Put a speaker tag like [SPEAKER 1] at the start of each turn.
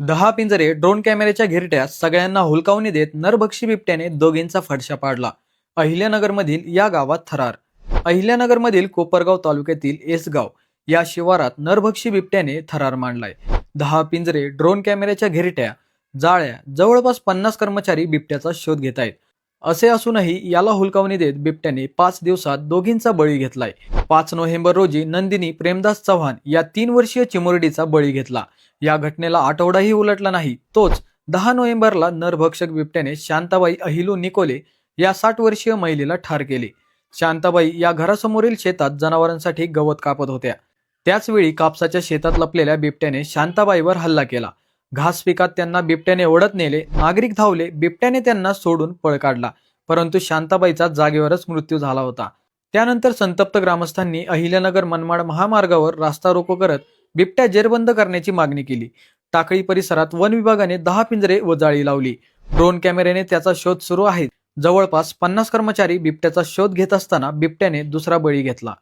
[SPEAKER 1] दहा पिंजरे ड्रोन कॅमेऱ्याच्या घिरट्या सगळ्यांना हुलकावणी देत नरभक्षी बिबट्याने दोघींचा फडशा पाडला. अहिल्यानगरमधील या गावात थरार. अहिल्यानगरमधील कोपरगाव तालुक्यातील एसगाव या शिवारात नरभक्षी बिबट्याने थरार मांडलाय. दहा पिंजरे ड्रोन कॅमेऱ्याच्या घिरट्या जाळ्या जवळपास पन्नास कर्मचारी बिबट्याचा शोध घेत आहेत असे असूनही याला हुलकावणी देत बिबट्याने पाच दिवसात दोघींचा बळी घेतलाय. पाच नोव्हेंबर रोजी नंदिनी प्रेमदास चव्हाण या तीन वर्षीय चिमुरडीचा बळी घेतला. या घटनेला आठवडाही उलटला नाही. तोच दहा नोव्हेंबरला नरभक्षक बिबट्याने शांताबाई अहिलू निकोले या साठ वर्षीय महिलेला ठार केले. शांताबाई या घरासमोरील शेतात जनावरांसाठी गवत कापत होत्या. त्याचवेळी कापसाच्या शेतात लपलेल्या बिबट्याने शांताबाईवर हल्ला केला. घास पिकात त्यांना बिबट्याने ओढत नेले. नागरिक धावले. बिबट्याने त्यांना सोडून पळ काढला. परंतु शांताबाईचा जागेवरच मृत्यू झाला होता. त्यानंतर संतप्त ग्रामस्थांनी अहिल्यानगर मनमाड महामार्गावर रास्ता रोको करत बिबट्या जेरबंद करण्याची मागणी केली. टाकळी परिसरात वन विभागाने दहा पिंजरे व जाळी लावली. ड्रोन कॅमेऱ्याने त्याचा शोध सुरू आहे. जवळपास पन्नास कर्मचारी बिबट्याचा शोध घेत असताना बिबट्याने दुसरा बळी घेतला.